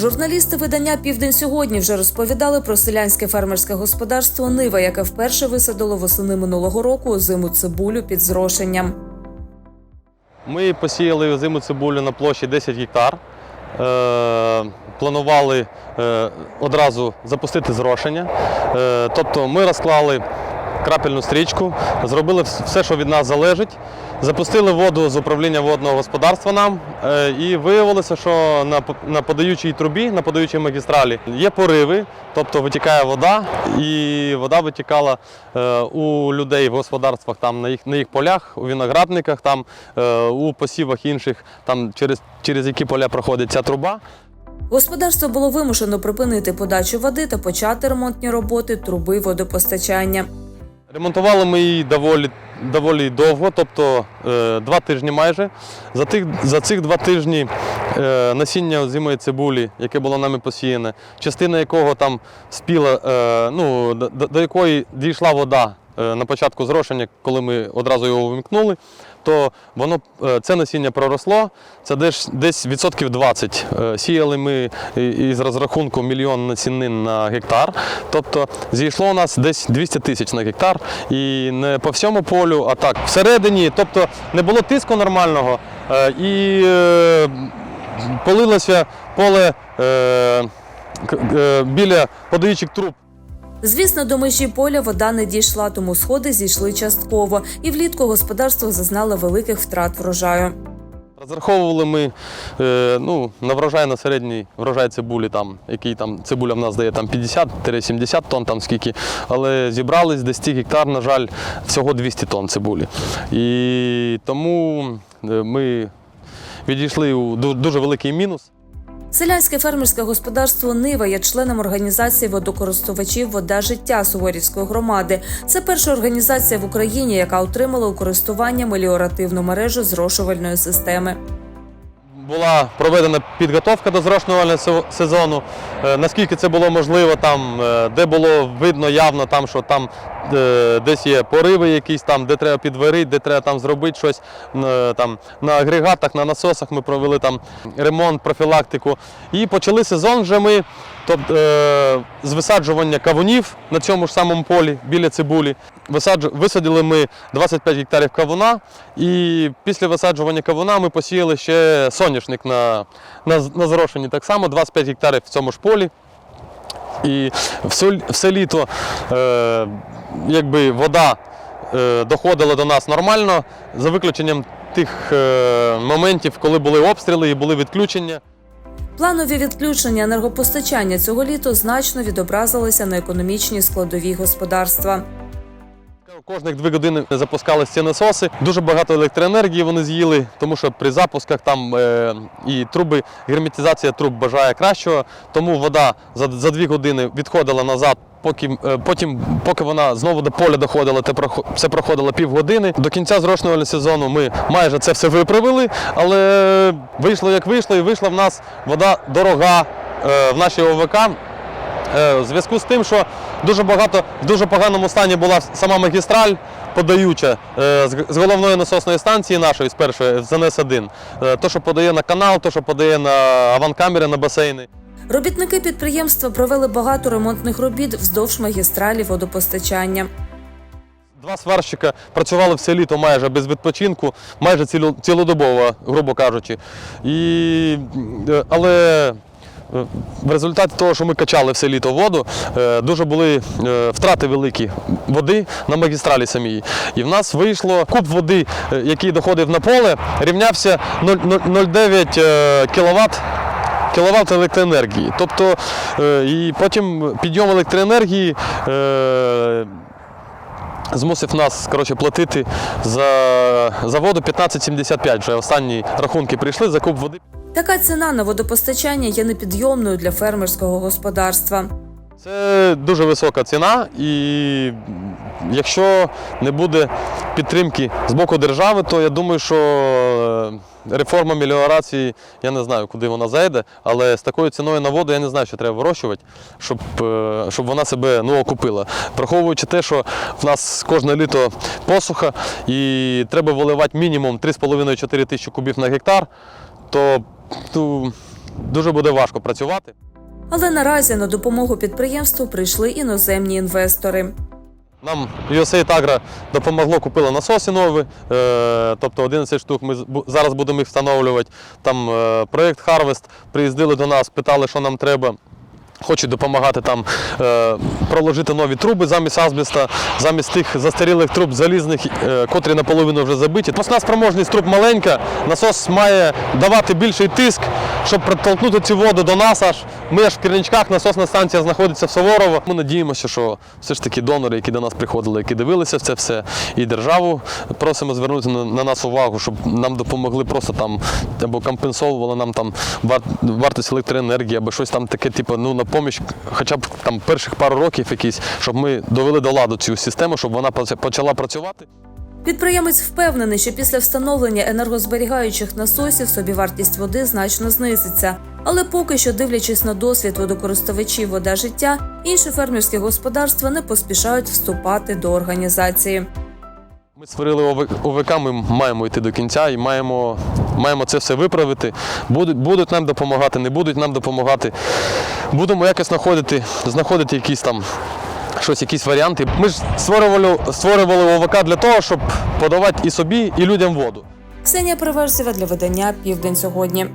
Журналісти видання Південь сьогодні вже розповідали про селянське фермерське господарство Нива, яке вперше висадило восени минулого року зиму цибулю під зрошенням. Ми посіяли зиму цибулю на площі 10 гектар. Е, планували е, одразу запустити зрошення. Е, тобто ми розклали крапельну стрічку, зробили все, що від нас залежить. Запустили воду з управління водного господарства нам е, і виявилося, що на, на подаючій трубі, на подаючій магістралі є пориви, тобто витікає вода, і вода витікала е, у людей в господарствах, там на їх, на їх полях, у виноградниках, там е, у посівах інших, там через, через які поля проходить ця труба. Господарство було вимушено припинити подачу води та почати ремонтні роботи труби водопостачання. Ремонтували ми її доволі, доволі довго, тобто е, два тижні майже. За, тих, за цих два тижні е, насіння зимої цибулі, яке було нами посіяне, частина якого там спіла, е, ну, до, якої дійшла вода на початку зрошення, коли ми одразу його вимкнули, то воно, е, це насіння проросло, це десь, десь відсотків 20. Е, Сіяли ми із розрахунку мільйон насінин на гектар. Тобто зійшло у нас десь 200 тисяч на гектар. І не по всьому полю, а так всередині. Тобто не було тиску нормального. е, І полилося поле біля подаючих труб. Звісно, до межі поля вода не дійшла, тому сходи зійшли частково, і влітку господарство зазнало великих втрат врожаю. Розраховували ми е, ну, на врожай на середній врожай цибулі, там, який там цибуля в нас дає там 50-70 тонн, там скільки, але зібрались десь гектар, на жаль, всього 200 тонн цибулі. І тому е, ми відійшли у дуже великий мінус. Селянське фермерське господарство Нива є членом організації водокористувачів Вода життя Суворівської громади. Це перша організація в Україні, яка отримала у користування меліоративну мережу зрошувальної системи. Була проведена підготовка до зрошнувального сезону. Е, Наскільки це було можливо, там, е, де було видно явно, там, що там е, десь є пориви якісь, там, де треба підварити, де треба там зробити щось. Там, на агрегатах, на насосах ми провели там ремонт, профілактику. І почали сезон вже ми тобто, з висаджування кавунів на цьому ж самому полі біля цибулі. Висадили ми 25 гектарів кавуна, і після висаджування кавуна ми посіяли ще соняшник на, на, на зрошенні. Так само 25 гектарів в цьому ж полі. І все, все літо е, якби вода е, доходила до нас нормально, за виключенням тих е, моментів, коли були обстріли і були відключення. Планові відключення енергопостачання цього літу значно відобразилися на економічній складовій господарства. Кожних дві години запускалися ці насоси. Дуже багато електроенергії вони з'їли, тому що при запусках там е, і труби, герметизація труб бажає кращого. Тому вода за, за дві години відходила назад. Поки е, потім, поки вона знову до поля доходила, це прохо- це проходило півгодини. До кінця зрошувального сезону ми майже це все виправили, але вийшло як вийшло, і вийшла в нас вода дорога е, в нашій ОВК. Е, В зв'язку з тим, що дуже багато в дуже поганому стані була сама магістраль подаюча з головної насосної станції нашої з першої з НС-1. Е, То, що подає на канал, то, що подає на аванкамери, на басейни. Робітники підприємства провели багато ремонтних робіт вздовж магістралі водопостачання. Два сварщика працювали все літо майже без відпочинку, майже ціло- цілодобово, грубо кажучи. І, е, але е, в результаті того, що ми качали все літо воду, е, дуже були втрати великі води на магістралі самій. І в нас вийшло куб води, який доходив на поле, рівнявся 0,09 кВт кіловат електроенергії. Тобто, е, і потім підйом електроенергії е, змусив нас коротше, платити за, за воду 15,75. Вже останні рахунки прийшли за куб води. Така ціна на водопостачання є непідйомною для фермерського господарства. Це дуже висока ціна, і якщо не буде підтримки з боку держави, то я думаю, що е, реформа меліорації, я не знаю, куди вона зайде, але з такою ціною на воду я не знаю, що треба вирощувати, щоб, е, щоб вона себе ну, окупила. Враховуючи те, що в нас кожне літо посуха і треба виливати мінімум 3,5-4 тисячі кубів на гектар, то ну, дуже буде важко працювати. Але наразі на допомогу підприємству прийшли іноземні інвестори. Нам USAID Agro допомогло, купили насоси нові, е, тобто 11 штук. Ми зараз будемо їх встановлювати. Там е, проєкт Harvest приїздили до нас, питали, що нам треба. Хочуть допомагати там е, проложити нові труби замість азбеста, замість тих застарілих труб залізних, е, котрі наполовину вже забиті. Насосна спроможність труб маленька, насос має давати більший тиск, щоб притолкнути цю воду до нас. Аж ми аж в Керничках, насосна станція знаходиться в Саворово. Ми надіємося, що все ж таки донори, які до нас приходили, які дивилися це все, і державу просимо звернути на, на нас увагу, щоб нам допомогли просто там або компенсовували нам там вар- вартість електроенергії, або щось там таке, типу, ну на поміч, хоча б там перших пару років якісь, щоб ми довели до ладу цю систему, щоб вона почала працювати. Підприємець впевнений, що після встановлення енергозберігаючих насосів собівартість води значно знизиться. Але поки що, дивлячись на досвід водокористувачів вода життя, інші фермерські господарства не поспішають вступати до організації. Ми створили ОВК, ми маємо йти до кінця і маємо, маємо це все виправити. Будуть, будуть нам допомагати, не будуть нам допомагати. Будемо якось знаходити, знаходити якісь там щось, якісь варіанти. Ми ж створювали, створювали ОВК для того, щоб подавати і собі, і людям воду. Ксенія Переверсєва для видання Південь сьогодні.